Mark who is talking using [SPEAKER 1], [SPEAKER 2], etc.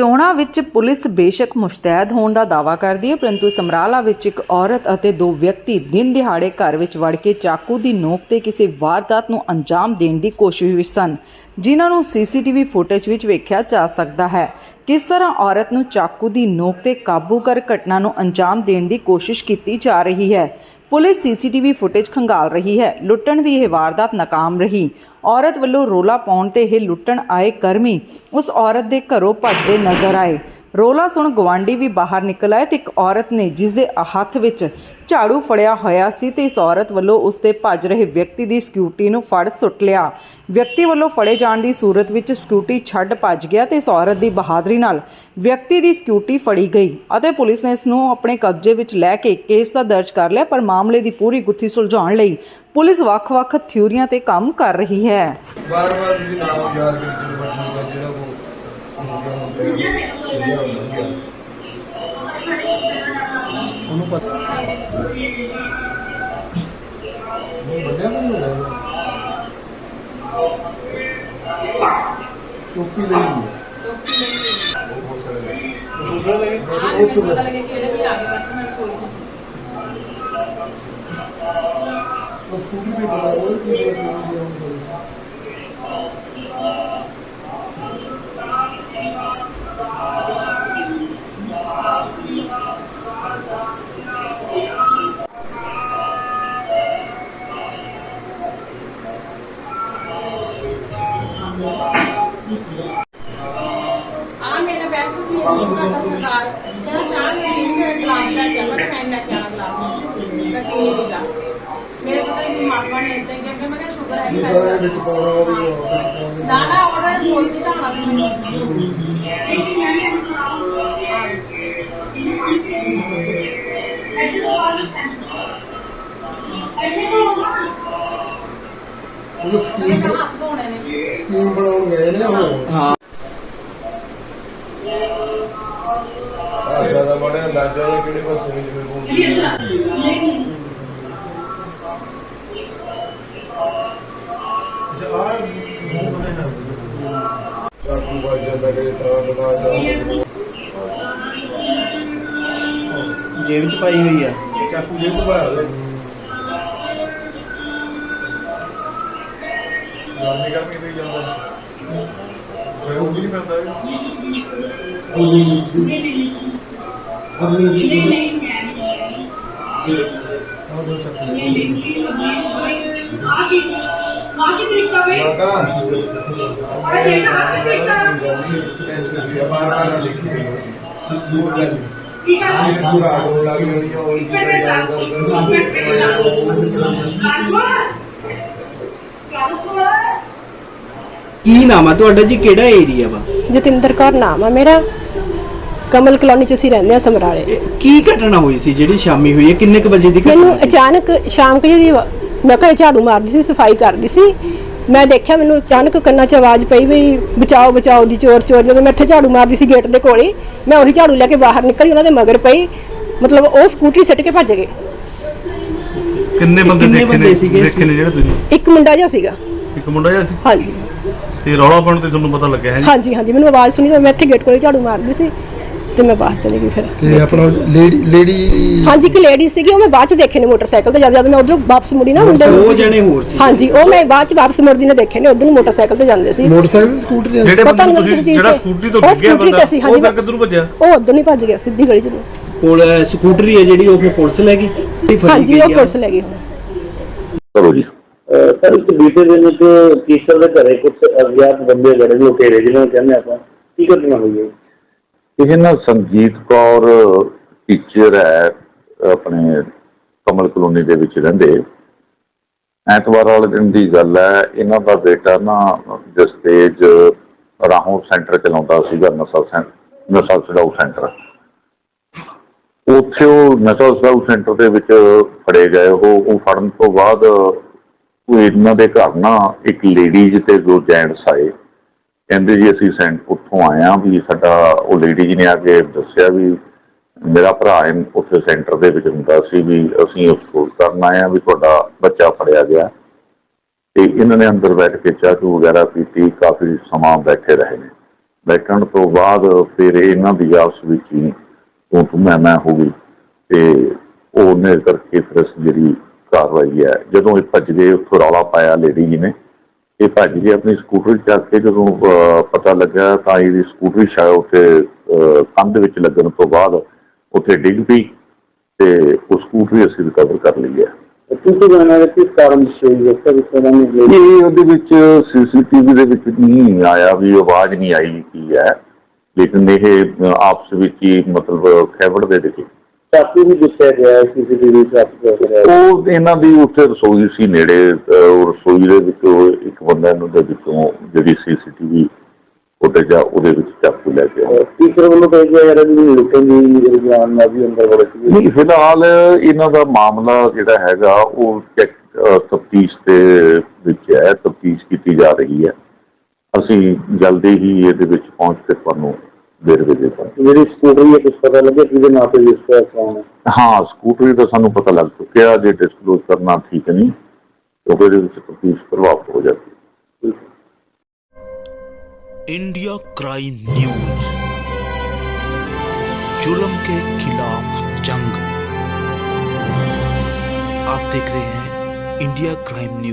[SPEAKER 1] ਚੋਣਾਂ ਵਿੱਚ ਪੁਲਿਸ ਬੇਸ਼ੱਕ ਮੁਸ਼ਤੈਦ ਹੋਣ ਦਾ ਦਾਅਵਾ ਕਰਦੀ ਹੈ, ਪਰੰਤੂ ਸਮਰਾਲਾ ਵਿੱਚ ਇੱਕ ਔਰਤ ਅਤੇ ਦੋ ਵਿਅਕਤੀ ਦਿਨ ਦਿਹਾੜੇ ਘਰ ਵਿੱਚ ਵੜ ਕੇ ਚਾਕੂ ਦੀ ਨੋਕ ਤੇ ਕਿਸੇ ਵਾਰਦਾਤ ਨੂੰ ਅੰਜਾਮ ਦੇਣ ਦੀ ਕੋਸ਼ਿਸ਼ ਵਿੱਚ ਸਨ, ਜਿਨ੍ਹਾਂ ਨੂੰ ਸੀਸੀਟੀਵੀ ਫੁਟੇਜ ਵਿੱਚ ਵੇਖਿਆ ਜਾ ਸਕਦਾ ਹੈ। ਕਿਸ ਤਰ੍ਹਾਂ ਔਰਤ ਨੂੰ ਚਾਕੂ ਦੀ ਨੋਕ ਤੇ ਕਾਬੂ ਕਰ ਘਟਨਾ ਨੂੰ ਅੰਜਾਮ ਦੇਣ ਦੀ ਕੋਸ਼ਿਸ਼ ਕੀਤੀ ਜਾ ਰਹੀ ਹੈ? ਪੁਲਿਸ ਸੀਸੀਟੀਵੀ ਫੁਟੇਜ ਖੰਗਾਲ ਰਹੀ ਹੈ। ਲੁੱਟਣ ਦੀ ਇਹ ਵਾਰਦਾਤ ਨਾਕਾਮ ਰਹੀ। ਔਰਤ ਵੱਲੋਂ ਰੋਲਾ ਪਾਉਣ ਤੇ ਇਹ ਲੁੱਟਣ ਆਏ ਕਰਮੀ ਉਸ ਔਰਤ ਦੇ ਘਰੋਂ ਭੱਜਦੇ ਨਜ਼ਰ ਆਏ। ਰੋਲਾ ਸੁਣ ਗਵਾਂਢੀ ਵੀ ਬਾਹਰ ਨਿਕਲ ਆਏ ਤੇ ਇੱਕ ਔਰਤ ਨੇ ਜਿਸ ਦੇ ਹੱਥ ਵਿੱਚ ਝਾੜੂ ਫੜਿਆ ਹੋਇਆ ਸੀ ਤੇ ਇਸ ਔਰਤ ਵੱਲੋਂ ਉਸ ਤੇ ਭੱਜ ਰਹੇ ਵਿਅਕਤੀ ਦੀ ਸਿਕਿਉਰਿਟੀ ਨੂੰ ਫੜ ਸੁੱਟ ਲਿਆ। ਵਿਅਕਤੀ ਵੱਲੋਂ ਫੜੇ ਜਾਣ ਦੀ ਸੂਰਤ ਵਿੱਚ ਸਿਕਿਉਰਿਟੀ ਛੱਡ ਭੱਜ ਗਿਆ ਤੇ ਇਸ ਔਰਤ ਦੀ ਬਹਾਦਰੀ ਨਾਲ ਵਿਅਕਤੀ ਦੀ ਸਿਕਿਉਰਿਟੀ ਫੜੀ ਗਈ ਅਤੇ ਪੁਲਿਸ ਨੇ ਇਸ ਨੂੰ ਆਪਣੇ ਕਬਜ਼ੇ ਵਿੱਚ ਲੈ ਕੇ ਕੇਸ ਤਾਂ ਦਰਜ ਕਰ ਲਿਆ ਪਰ ਮਾਮਲੇ ਦੀ ਪੂਰੀ ਗੁੱਥੀ ਸੁਲਝਾਉਣ ਲਈ ਪੁਲਿਸ ਵੱਖ-ਵੱਖ ਥਿਊਰੀਆਂ ਤੇ ਕੰਮ ਕਰ ਰਹੀ ਹੈ।
[SPEAKER 2] ਬਾਰ ਬਾਰ ਤੁਸੀਂ ਨਾਮ ਯਾਦ ਕਰੀ ਜਿਹੜਾ ਉਹ ਸਹੀ ਹੁੰਦਾ ਉਹਨੂੰ ਪਤਾ ਉਹ ਬੰਦਿਆਂ ਦਾ ਨਹੀਂ ਹੋਇਆ ਟੋਪੀ ਲਈ ਹੋਈ ਹੈ। ਉਹ ਬਹੁਤ ਸਾਰੇ ਨੇ। ਦੂਸਰਾ ਲੈ ਕੇ ਉਹ ਤੋਂ ਲੈ। ਉਹ ਸਕੂਟੀ ਵੀ ਬਣਾ ਉਹ ਕੀ ਟੋਪੀ ਹੈ ਉਹ
[SPEAKER 3] ਆ ਮੇਰਾ ਬੈਸ ਸੀ ਇਹ ਕਰਦਾ ਸਰਕਾਰ ਕਹਿੰਦਾ ਚਾਹ ਮੈਂ ਪੀਣੀ ਮੇਰਾ ਗਲਾਸ ਲੈ ਕੇ ਆ ਮੈਂ ਫੈਨ ਲੈ ਕੇ ਆਣਾ ਗਲਾਸ ਮੈਂ ਪੀਣੀ ਦੀ ਜਾ ਮੇਰੇ ਪਤਾ ਨਹੀਂ ਮਾਤਮਾ ਨੇ ਇੱਦਾਂ ਕਿਹਾ ਕਿ ਮੈਂ ਕਿਹਾ ਸ਼ੂਗਰ ਹੈ
[SPEAKER 2] ਦੂਸਰਾ ਦੇ
[SPEAKER 3] ਨਹੀਂ
[SPEAKER 2] ਵਿੱਚ ਪਾਉਣਾ ਉਹਦੇ ਵਿੱਚ ਪਾਉਣਾ
[SPEAKER 3] ਨਾ ਨਾ ਆਰਡਰ ਰਸੋਈ ਚ ਢਾਣਾ ਸੀ ਮੈਨੂੰ
[SPEAKER 2] ਉਹ
[SPEAKER 3] ਉਹਨੇ
[SPEAKER 2] ਸਕੀਮ
[SPEAKER 3] ਕਿਹਾ ਹੱਥ ਧੋਣੇ ਨੇ
[SPEAKER 2] ਸਕੀਮ ਬਣਾਉਣ ਗਏ ਨੇ ਉਹ। ਹਾਂ ਆ ਜ਼ਿਆਦਾ ਬੜਿਆ ਲਾਜਾ ਜਾਂ ਕਿਹੜੇ ਪਾਸੇ ਨੂੰ? ਜਿਵੇਂ ਬੋਲਦੇ ਚਾਕੂ ਵੱਜ ਜਾਂਦਾ ਕਿ ਤਾਂ ਬਣਾ ਜਾ
[SPEAKER 4] ਜੇਬ ਚ ਪਾਈ ਹੋਈ ਆ।
[SPEAKER 2] ਚਾਕੂ ਜੇ ਤੋਂ ਬਾਹਰ ਲੈ ਗਰਮੀ ਗਰਮੀ ਵੀ ਜਾਂਦਾ। ਕੋਈ ਉਹ ਨਹੀਂ ਪੈਂਦਾ ਉਹ ਦੋ ਚੱਕਰ ਮਾਤਾ ਬਾਰ ਬਾਰ ਨਾ ਲਿਖੀ ਉਹ ਗੱਲ ਇਹ ਪੂਰਾ ਆਡੋ ਲੱਗ ਰਹੀ ਹੈ ਉਹ ਜਿਹੜਾ
[SPEAKER 4] ਕੀ ਨਾਮ ਆ? ਤੁਹਾਡਾ ਜੀ ਕਿਹੜਾ ਏਰੀਆ ਵਾ?
[SPEAKER 5] ਜਤਿੰਦਰ ਕੌਰ ਨਾਮ ਆ ਮੇਰਾ। ਕਮਲ ਕਲੋਨੀ ਚ ਅਸੀਂ ਰਹਿੰਦੇ ਆ ਸਮਰਾਲੇ।
[SPEAKER 4] ਇਹ ਕੀ ਘਟਨਾ ਹੋਈ ਸੀ ਜਿਹੜੀ ਸ਼ਾਮੀ ਹੋਈ? ਹੈ ਕਿੰਨੇ ਕੁ ਵਜੇ ਦੀ
[SPEAKER 5] ਮੈਨੂੰ
[SPEAKER 4] ਘਟਨਾ ਸੀ?
[SPEAKER 5] ਅਚਾਨਕ ਸ਼ਾਮ ਕੁ ਜਿਹੀ ਮੈਂ ਘਰੇ ਝਾੜੂ ਮਾਰਦੀ ਸੀ ਸਫ਼ਾਈ ਕਰਦੀ ਸੀ। ਮੈਂ ਦੇਖਿਆ ਮੈਨੂੰ ਅਚਾਨਕ ਕੰਨਾਂ 'ਚ ਆਵਾਜ਼ ਪਈ ਵੀ ਬਚਾਓ ਬਚਾਓ ਦੀ ਚੋਰ ਚੋਰ। ਜਦੋਂ ਮੈਂ ਇੱਥੇ ਝਾੜੂ ਮਾਰਦੀ ਸੀ ਗੇਟ ਦੇ ਕੋਲੇ ਮੈਂ ਉਹੀ ਝਾੜੂ ਲੈ ਕੇ ਬਾਹਰ ਨਿਕਲੀ ਉਹਨਾਂ ਦੇ ਮਗਰ ਪਈ। ਮਤਲਬ ਉਹ ਸਕੂਟਰੀ ਸਿੱਟ ਕੇ ਭੱਜ ਗਏ।
[SPEAKER 6] ਕਿੰਨੇ ਬੰਦੇ
[SPEAKER 4] ਕਿੰਨੇ
[SPEAKER 6] ਦੇਖੇ
[SPEAKER 4] ਬੰਦੇ
[SPEAKER 6] ਨੇ
[SPEAKER 4] ਸੀਗੇ?
[SPEAKER 6] ਦੇਖੇ ਨੇ ਜਿਹੜੇ ਤੁਸੀਂ?
[SPEAKER 5] ਇੱਕ ਮੁੰਡਾ ਜਿਹਾ ਸੀਗਾ।
[SPEAKER 6] ਇੱਕ ਮੁੰਡਾ ਜਿਹਾ ਸੀ?
[SPEAKER 5] ਹਾਂਜੀ।
[SPEAKER 6] ਤੇ ਰੌਲਾ ਪਾਉਣ ਤੇ ਤੁਹਾਨੂੰ ਪਤਾ ਲੱਗਿਆ ਹੈ ਜੀ?
[SPEAKER 5] ਹਾਂਜੀ ਹਾਂਜੀ ਮੈਨੂੰ ਆਵਾਜ਼ ਸੁਣੀ ਤਾਂ ਮੈਂ ਇੱਥੇ ਗੇਟ ਕੋਲੇ ਝਾੜੂ ਮਾਰਦੀ ਸੀ ਤੇ ਮੈਂ ਬਾਹਰ ਚਲੀ ਗਈ ਫਿਰ।
[SPEAKER 2] ਤੇ ਆਪਣਾ ਲੇਡੀ ਲੇਡੀ
[SPEAKER 5] ਹਾਂਜੀ ਇੱਕ ਲੇਡੀ ਸੀਗੀ ਉਹ ਮੈਂ ਬਾਅਦ ਚ ਦੇਖੇ ਨੇ ਮੋਟਰਸਾਈਕਲ ਤੇ ਜਦ ਜਦ ਮੈਂ ਉਧਰੋਂ ਵਾਪਸ ਮੁੜੀ ਨਾ ਮੁੰਡੇ
[SPEAKER 4] ਦੋ
[SPEAKER 5] ਨੂੰ
[SPEAKER 4] ਜਣੇ ਹੋਰ ਸੀ।
[SPEAKER 5] ਹਾਂਜੀ ਉਹ ਮੈਂ ਬਾਅਦ ਚ ਵਾਪਸ ਮੁੜਦੀ ਨੇ ਦੇਖੇ ਨੇ ਉਧਰ ਨੂੰ ਮੋਟਰਸਾਈਕਲ ਤੇ ਜਾਂਦੇ ਸੀ।
[SPEAKER 2] ਮੋਟਰਸਾਈਕਲ ਸਕੂਟਰ ਜਾਂ
[SPEAKER 6] ਜਿਹੜੇ
[SPEAKER 5] ਪਤਾ
[SPEAKER 6] ਬੰਦੇ
[SPEAKER 5] ਨਹੀਂ
[SPEAKER 6] ਤੁਸੀਂ
[SPEAKER 5] ਕਿਸ ਚੀਜ਼
[SPEAKER 6] ਜਿਹੜਾ
[SPEAKER 5] ਤੇ।
[SPEAKER 6] ਸਕੂਟਰੀ ਤੋਂ
[SPEAKER 5] ਉਹ
[SPEAKER 6] ਡਿੱਗਿਆ
[SPEAKER 5] ਸਕੂਟਰੀ
[SPEAKER 6] ਬੰਦਾ
[SPEAKER 5] ਤੇ ਸੀ, ਹਾਂਜੀ,
[SPEAKER 6] ਉਹ ਤਾਂ ਕਿੱਧਰ ਨੂੰ ਭੱਜਿਆ?
[SPEAKER 5] ਉਹ ਉਧਰ ਨਹੀਂ ਭੱਜ ਗਿਆ ਸਿੱਧੀ ਗਲੀ ਚ ਨੂੰ।
[SPEAKER 4] ਕੋਲ ਸਕੂਟਰੀ ਹੈ ਜਿਹੜੀ ਉਹ ਫਿਰ ਪੁਲਿਸ ਲੈ ਗਈ
[SPEAKER 5] ਹਾਂਜੀ ਉਹ। ਪੁਲਿਸ ਲੈ ਗਈ। ਹੁਣ
[SPEAKER 7] ਕਰੋ ਜੀ। ਸਰ ਇੱਕ ਬੀਤੇ ਦਿਨ ਇੱਕ ਟੀਚਰ ਦੇ ਘਰੇ ਕੁਝ ਅਗਿਆਤ ਬੰਦੇ ਲੜੇ ਲੁਟੇਰੇ ਜਿਹਨਾਂ ਨੂੰ ਕਹਿੰਦੇ ਆਪਾਂ? ਕੀ ਘਟਨਾ ਹੋਈ ਹੈ?
[SPEAKER 8] ਇਹ ਨਾ ਸੰਜੀਤ ਕੌਰ ਟੀਚਰ ਹੈ, ਆਪਣੇ ਕਮਲ ਕਲੋਨੀ ਦੇ ਵਿੱਚ ਰਹਿੰਦੇ। ਐਤਵਾਰ ਵਾਲੇ ਦਿਨ ਦੀ ਗੱਲ ਹੈ, ਇਹਨਾਂ ਦਾ ਬੇਟਾ ਨਾ ਜਸਤੇਜ ਰਾਹੋਂ ਸੈਂਟਰ ਚਲਾਉਂਦਾ ਸੀਗਾ, ਨਸ਼ਾ ਸੈਂਟਰ ਨਸ਼ਾ ਛਡਾਊ ਸੈਂਟਰ। ਉੱਥੇ ਉਹ ਨਸ਼ਾ ਛਡਾਊ ਸੈਂਟਰ ਦੇ ਵਿੱਚ ਫੜੇ ਗਏ, ਉਹ ਉਹ ਫੜਨ ਤੋਂ ਬਾਅਦ ਇਹਨਾਂ ਦੇ ਘਰ ਨਾ ਇੱਕ ਲੇਡੀਜ਼ ਤੇ ਦੋ ਜੈਂਟਸ ਆਏ। ਕਹਿੰਦੇ ਜੀ ਅਸੀਂ ਸੈਂਟ ਉੱਥੋਂ ਆਏ ਹਾਂ ਵੀ ਸਾਡਾ ਉਹ ਲੇਡੀਜ਼ ਨੇ ਆ ਕੇ ਦੱਸਿਆ ਵੀ ਮੇਰਾ ਭਰਾ ਉੱਥੇ ਸੈਂਟਰ ਦੇ ਵਿੱਚ ਹੁੰਦਾ ਸੀ ਵੀ ਅਸੀਂ ਅਫਸੋਸ ਕਰਨ ਆਏ ਹਾਂ ਵੀ ਤੁਹਾਡਾ ਬੱਚਾ ਫੜਿਆ ਗਿਆ। ਤੇ ਇਹਨਾਂ ਨੇ ਅੰਦਰ ਬੈਠ ਕੇ ਚਾਹ ਚੂਹ ਵਗੈਰਾ ਪੀਤੀ, ਕਾਫੀ ਸਮਾਂ ਬੈਠੇ ਰਹੇ ਨੇ। ਬੈਠਣ ਤੋਂ ਬਾਅਦ ਫਿਰ ਇਹਨਾਂ ਦੀ ਆਪਸ ਵਿੱਚ ਹੀ ਤੂੰ ਤੂੰ ਮੈਂ ਮੈਂ ਹੋ ਗਈ। ਤੇ ਉਹਨੇ ਕਰਕੇ ਫਿਰ ਜਿਹੜੀ ਕਾਰਵਾਈ ਹੈ। ਜਦੋਂ ਇਹ ਭੱਜ ਗਏ ਰੌਲਾ ਪਾਇਆ ਲੇਡੀ ਜੀ ਨੇ। ਇਹ ਭੱਜ ਗਏ ਆਪਣੀ ਸਕੂਟਰ ਚੱਕ ਕੇ ਜਦੋਂ ਪਤਾ ਲੱਗਾ ਤਾਂ ਇਹਦੀ ਸਕੂਟਰ ਸ਼ਾਇਦ ਉੱਥੇ ਕੰਧ ਵਿੱਚ ਲੱਗਣ ਤੋਂ ਬਾਅਦ ਉੱਥੇ ਡਿੱਗ ਪਈ ਤੇ ਉਹ ਸਕੂਟਰ ਅਸੀਂ ਰਿਕਵਰ ਕਰ ਲਈ ਹੈ।
[SPEAKER 7] ਕਿਸੇ ਜਾਣਾ ਦਾ ਕਿਸ ਕਾਰਨ ਸੀ? ਡਾਕਟਰ ਇਸ ਤਰ੍ਹਾਂ ਨਹੀਂ
[SPEAKER 8] ਇਹ ਉਹਦੇ ਵਿੱਚ ਸੀਸੀਟੀਵੀ ਦੇ ਵਿੱਚ ਨਹੀਂ ਆਇਆ ਵੀ ਆਵਾਜ਼ ਨਹੀਂ ਆਈ ਕੀ ਹੈ। ਲੇਕਿਨ ਇਹ ਆਪਸ ਵਿੱਚ ਹੀ ਮਤਲਬ
[SPEAKER 7] ਖੈਵੜ
[SPEAKER 8] ਉਹ ਇਹਨਾਂ ਦੀ ਉੱਥੇ ਰਸੋਈ ਸੀ ਨੇੜੇ ਅਹ ਉਹ ਦੇ ਵਿੱਚ ਇੱਕ ਬੰਦਾ ਨੂੰ ਦੇ ਵਿੱਚੋਂ ਜਿਹੜੀ ਸੀਸੀਟੀਵੀ ਫੁਟੇਜ ਆ ਉਹਦੇ ਵਿੱਚ ਚਾਕੂ ਲੈ ਕੇ ਆਇਆ।
[SPEAKER 7] ਵੱਲੋਂ ਕਹੇ ਗਿਆ ਯਾਰ ਵੀ ਲੁੱਟਣ ਦੀ ਜਿਹੜੀ ਜਾਨ ਨਾ ਵੀ ਅੰਦਰ ਵੜ ਸੀ
[SPEAKER 8] ਨਹੀਂ ਫਿਲਹਾਲ ਇਹਨਾਂ ਦਾ ਮਾਮਲਾ ਜਿਹੜਾ ਹੈਗਾ ਉਹ ਚੈੱਕ ਤਫਤੀਸ਼ ਦੇ ਵਿੱਚ ਹੈ ਤਫਤੀਸ਼ ਕੀਤੀ ਜਾ ਰਹੀ ਹੈ। ਅਸੀਂ ਜਲਦੀ ਹੀ ਇਹਦੇ ਵਿੱਚ ਪਹੁੰਚ ਕੇ ਤੁਹਾਨੂੰ ਵੇਰਵੇ ਦੇ ਦਾਂਗੇ
[SPEAKER 7] मेरी स्कूटर ये कुछ पता लगे कि ना पे जिसका कौन है
[SPEAKER 8] ਹਾਂ ਸਕੂਟਰੀ ਦਾ ਸਾਨੂੰ ਪਤਾ ਲੱਗ ਚੁੱਕਿਆ ਜੇ ਡਿਸਕਲੋਜ਼ ਕਰਨਾ ਠੀਕ ਨਹੀਂ ਕਿਉਂਕਿ ਇਹਦੇ ਵਿੱਚ ਤਫਤੀਸ਼ ਪ੍ਰਭਾਵਿਤ ਹੋ ਜਾਂਦੀ ਹੈ
[SPEAKER 9] इंडिया क्राइम न्यूज जुल्म के खिलाफ जंग आप देख रहे हैं इंडिया क्राइम न्यूज